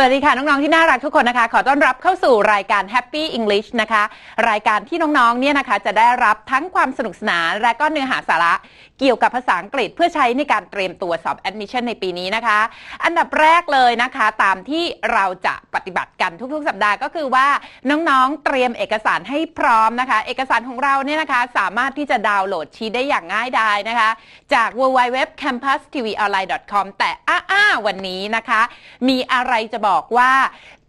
สวัสดีค่ะ น้อง ๆ ที่น่ารักทุกคนนะคะ ขอต้อนรับเข้าสู่รายการ Happy English นะคะ รายการที่น้อง ๆ เนี่ยนะคะ จะได้รับทั้งความสนุกสนาน และก็เนื้อหาสาระ เกี่ยวกับภาษาอังกฤษเพื่อใช้ในการเตรียมตัวสอบ admission ในปีนี้นะคะ อันดับแรกเลยนะคะ ตามที่เราจะปฏิบัติกันทุกๆ สัปดาห์ก็คือว่าน้องๆเตรียมเอกสารให้พร้อมนะคะ เอกสารของเราเนี่ยนะคะ สามารถที่จะดาวน์โหลดชีได้อย่างง่ายดายนะคะ จาก www.campustvonline.com แต่อ้าวันนี้นะคะ มีอะไรจะบอกว่า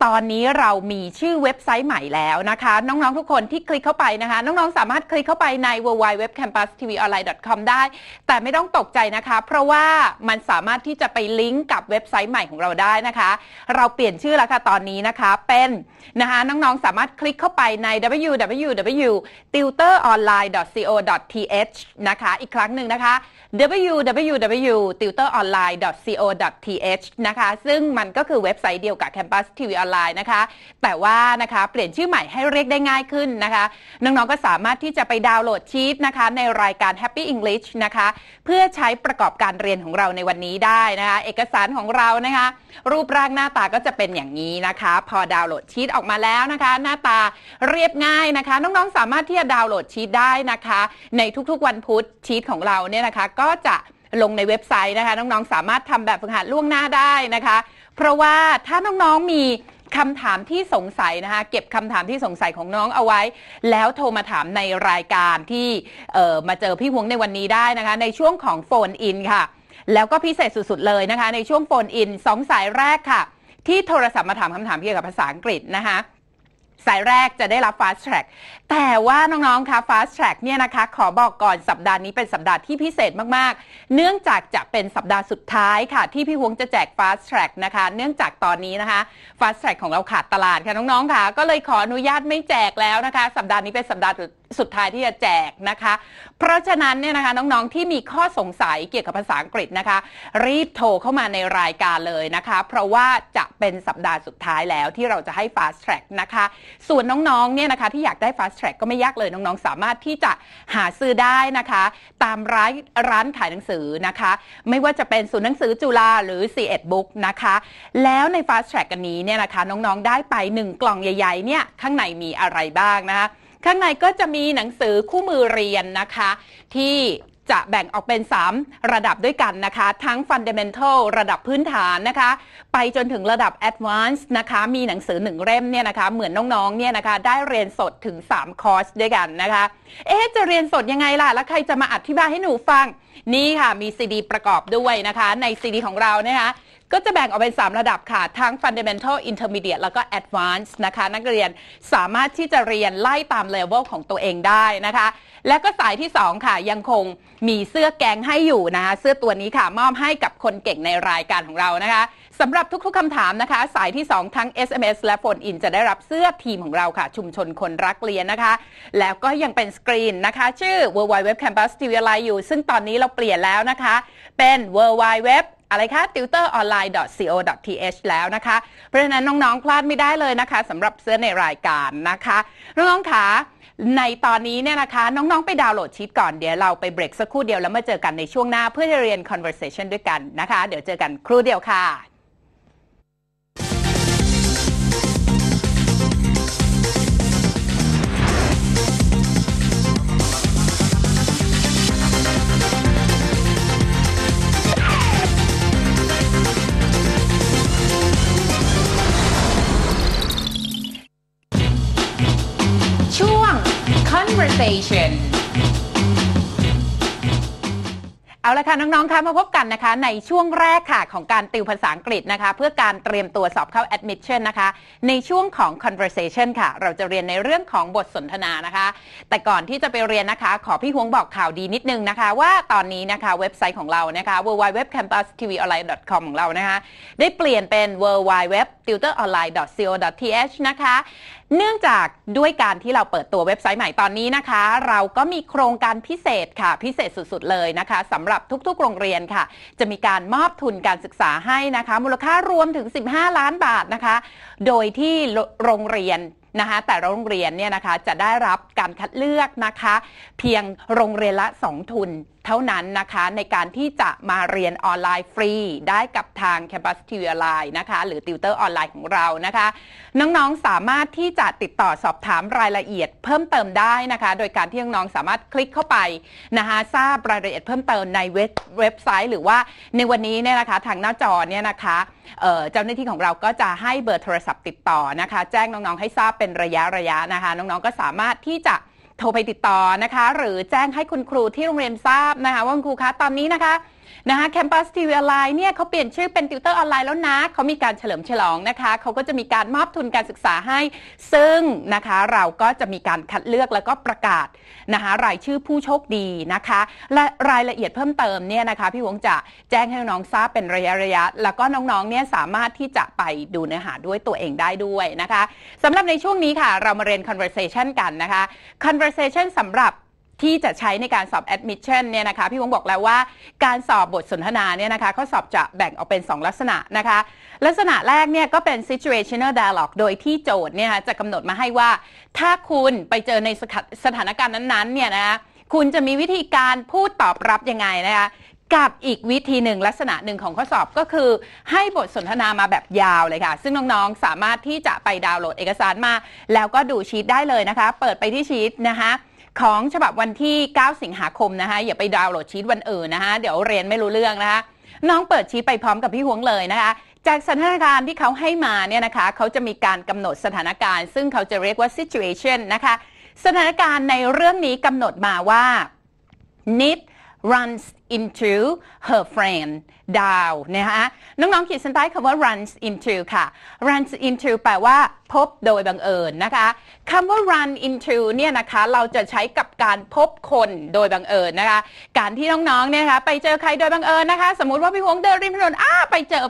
ตอนนี้เรามีชื่อเว็บไซต์ใหม่แล้วนะคะ น้อง ๆ ทุกคนที่คลิกเข้าไปนะคะ น้อง ๆ สามารถคลิกเข้าไปใน www.campustvonline.com ได้ แต่ไม่ต้องตกใจนะคะ เพราะว่ามันสามารถที่จะไปลิงก์กับเว็บไซต์ใหม่ของเราได้นะคะ เราเปลี่ยนชื่อแล้วค่ะตอนนี้นะคะเป็นนะคะน้อง ๆ สามารถคลิกเข้าไปใน www.tutoronline.co.th นะคะอีกครั้งหนึ่งนะคะ www.tutoronline.co.th นะคะ ซึ่งมันก็คือเว็บไซต์เดียวกับ Campus TV ออนไลน์นะคะ แต่ว่านะคะเปลี่ยนชื่อใหม่ให้เรียกได้ง่ายขึ้นนะคะ น้องๆก็สามารถที่จะไปดาวน์โหลดชีตนะคะ ในรายการ Happy English นะคะ เพื่อใช้ประกอบการเรียนของเราในวันนี้ได้นะคะ เอกสารของเรานะคะ รูปร่างหน้าตาก็จะเป็นอย่างนี้นะคะ พอดาวน์โหลดชีตออกมาแล้วนะคะ หน้าตาเรียบง่ายนะคะ น้องๆสามารถที่จะดาวน์โหลดชีตได้นะคะ ในทุกๆวันพุธชีตของเราเนี่ยนะคะ ก็จะลงในเว็บไซต์นะคะ น้องๆ สามารถทำแบบฝึกหัดล่วงหน้าได้นะคะ เพราะว่าถ้าน้องๆมี คำถามที่สงสัยนะคะเก็บคำถามที่สงสัยของน้องเอาไว้ แล้วโทรมาถามในรายการที่มาเจอพี่หวงในวันนี้ได้นะคะ ในช่วงของโฟนอินค่ะ แล้วก็พิเศษสุดๆเลยนะคะ ในช่วงโฟนอินสองสายแรกค่ะ ที่โทรศัพท์มาถามคำถามเกี่ยวกับภาษาอังกฤษนะคะสายแรกจะได้รับ fast track แต่ว่าน้องๆ คะ fast track เนี่ยนะคะ ขอบอกก่อนสัปดาห์นี้เป็นสัปดาห์ที่พิเศษมากๆ เนื่องจากจะเป็นสัปดาห์สุดท้ายค่ะ ที่พี่ฮวงจะแจก fast track นะคะ เนื่องจากตอนนี้นะคะ fast track ของเราขาดตลาดค่ะน้องๆ ค่ะ ก็เลยขออนุญาตไม่แจกแล้วนะคะ สัปดาห์นี้เป็นสัปดาห์สุดท้ายที่จะแจกนะคะ เพราะฉะนั้นเนี่ยนะคะน้องๆ ที่มีข้อสงสัยเกี่ยวกับภาษาอังกฤษนะคะ รีบโทรเข้ามาในรายการเลยนะคะ เพราะว่าจะเป็นสัปดาห์สุดท้ายแล้วที่เราจะให้ fast track นะคะ ส่วนน้องๆ เนี่ยนะคะที่อยากได้ fast track ก็ไม่ยากเลยน้องๆ สามารถที่จะหาซื้อได้นะคะ ตามร้านร้านขายหนังสือนะคะ ไม่ว่าจะเป็นศูนย์หนังสือจุฬาหรือ c ีเอ็ดบุ๊กนะคะ แล้วใน fast track กันนี้เนี่ยนะคะน้องๆได้ไป 1 กล่องใหญ่ๆเนี่ยข้างในมีอะไรบ้างนะคะข้างในก็จะมีหนังสือคู่มือเรียนนะคะ ที่ จะแบ่งออกเป็น 3 ระดับด้วยกันนะคะ ทั้ง Fundamental ระดับพื้นฐานนะคะ ไปจนถึงระดับ Advanced นะคะ มีหนังสือหนึ่งเล่มเนี่ยนะคะ เหมือนน้องๆเนี่ยนะคะ ได้เรียนสดถึง 3 คอร์สด้วยกันนะคะ เอ๊ะ จะเรียนสดยังไงล่ะ แล้วใครจะมาอธิบายให้หนูฟัง นี่ค่ะ มีซีดีประกอบด้วยนะคะ ในซีดีของเรานะคะ ก็จะแบ่งออกเป็น 3 ระดับค่ะ ทั้ง Fundamental Intermediate แล้วก็ Advanced นะคะ นักเรียนสามารถที่จะเรียนไล่ตามเลเวลของตัวเองได้นะคะ และก็สายที่ 2 ค่ะ ยังคงมีเสื้อแกงให้อยู่นะคะเสื้อตัวนี้ค่ะ มอบให้กับคนเก่งในรายการของเรานะคะสำหรับทุกๆคำถามนะคะ สายที่ 2 ทั้ง SMS และโฟนอินจะได้รับเสื้อทีมของเราค่ะ ชุมชนคนรักเรียนนะคะ แล้วก็ยังเป็นสกรีนนะคะ ชื่อ w w w Campus TV อะไรอยู่ ซึ่งตอนนี้เราเปลี่ยนแล้วนะคะ เป็น w w w อะไรคะ tutoronline.co.th แล้วนะคะ เพราะฉะนั้นน้องๆ พลาดไม่ได้เลยนะคะสำหรับเสื้อในรายการนะคะ น้องๆคะในตอนนี้เนี่ยนะคะ น้องๆ ไปดาวน์โหลดชีตก่อนเดี๋ยวเราไปเบรกสักครู่เดียวแล้วมาเจอกันในช่วงหน้าเพื่อจะเรียน conversation ด้วยกันนะคะ เดี๋ยวเจอกันครู่เดียวค่ะ conversation เอาละค่ะ น้อง ๆ คะมาพบกันนะคะ ในช่วงแรกค่ะ ของการติวภาษาอังกฤษนะคะ เพื่อการเตรียมตัวสอบเข้า admission นะคะ ในช่วงของ conversation ค่ะ เราจะเรียนในเรื่องของบทสนทนานะคะ แต่ก่อนที่จะไปเรียนนะคะ ขอพี่ฮวงบอกข่าวดีนิดนึงนะคะ ว่าตอนนี้นะคะเว็บไซต์ของเรานะคะ www.campustvonline.com ของเรานะคะ ได้เปลี่ยนเป็น www.tutoronline.co.th นะคะ เนื่องจากด้วยการที่เราเปิดตัวเว็บไซต์ใหม่ตอนนี้นะคะ เราก็มีโครงการพิเศษค่ะ พิเศษสุดๆเลยนะคะสำหรับทุกๆโรงเรียนค่ะ จะมีการมอบทุนการศึกษาให้นะคะ มูลค่ารวมถึง 15 ล้านบาทนะคะ โดยที่โรงเรียนนะคะแต่โรงเรียนเนี่ยนะคะจะได้รับการคัดเลือกนะคะ เพียงโรงเรียนละ 2 ทุน เท่านั้นนะคะในการที่จะมาเรียนออนไลน์ฟรี ได้กับทาง Campus TV ออนไลน์นะคะหรือติวเตอร์ออนไลน์ของเรานะคะ น้องๆสามารถที่จะติดต่อสอบถามรายละเอียดเพิ่มเติมได้นะคะ โดยการที่น้องๆสามารถคลิกเข้าไปนะคะทราบรายละเอียดเพิ่มเติมในเว็บเว็บไซต์หรือว่าในวันนี้เนี่ยนะคะทางหน้าจอเนี่ยนะคะเอ่อเจ้าหน้าที่ของเราก็จะให้เบอร์โทรศัพท์ติดต่อนะคะ แจ้งน้องๆให้ทราบเป็นระยะระยะนะคะ น้องๆก็สามารถที่จะ โทรไปติดต่อนะคะ หรือแจ้งให้คุณครูที่โรงเรียนทราบนะคะ ว่าคุณครูคะตอนนี้นะคะ นะคะแคมปัสทีวีออนไลน์เนี่ยเขาเปลี่ยนชื่อเป็นติวเตอร์ออนไลน์แล้วนะเขามีการเฉลิมฉลองนะคะเขาก็จะมีการมอบทุนการศึกษาให้ ซึ่งนะคะเราก็จะมีการคัดเลือกแล้วก็ประกาศนะคะรายชื่อผู้โชคดีนะคะ และรายละเอียดเพิ่มเติมเนี่ยนะคะ พี่วงจะแจ้งให้น้องทราบเป็นระยะระยะ แล้วก็น้องๆเนี่ยสามารถที่จะไปดูเนื้อหาด้วยตัวเองได้ด้วยนะคะสำหรับในช่วงนี้ค่ะ เรามาเรียน conversation กันนะคะ conversation สำหรับ ที่จะใช้ในการสอบ admission เนี่ยนะคะพี่วงบอกแล้วว่าการสอบบทสนทนาเนี่ยนะคะข้อสอบจะแบ่งออกเป็น 2 ลักษณะนะคะ ลักษณะแรกเนี่ยก็เป็น situational dialogue โดยที่โจทย์เนี่ยะะจะกำหนดมาให้ว่า ถ้าคุณไปเจอในสถาสถานการณ์นั้นๆเนี่ยนะคะคุณจะมีวิธีการพูดตอบรับยังไงนะคะกับอีกวิธีหนึ่งลักษณะหนึ่งของข้อสอบก็คือ ให้บทสนทนามาแบบยาวเลยค่ะ ซึ่งน้องๆสามารถที่จะไปดาวน์โหลดเอกสารมา แล้วก็ดูชีตได้เลยนะคะ เปิดไปที่ชีตนะคะ ของฉบับวันที่ 9 สิงหาคมนะคะอย่าไปดาวน์โหลดชีตวันอื่นนะคะเดี๋ยวเรียนไม่รู้เรื่องนะคะน้องเปิดชีตไปพร้อมกับพี่หวงเลยนะคะ จากสถานการณ์ที่เขาให้มาเนี่ยนะคะเขาจะมีการกำหนดสถานการณ์ ซึ่งเขาจะเรียกว่า situation นะคะ สถานการณ์ในเรื่องนี้กำหนดมาว่า need runs into her friend ดาวนะคะน้องๆขีดเส้นใต้คำว่า runs into ค่ะ runs into แปลว่าพบโดยบังเอิญนะคะคำว่า run into เนี่ยนะคะเราจะใช้กับการพบคนโดยบังเอิญนะคะ การที่น้องๆเนี่ยนะคะไปเจอใครโดยบังเอิญนะคะ สมมติว่าพี่หวงเดินริมถนนอ้าไปเจอ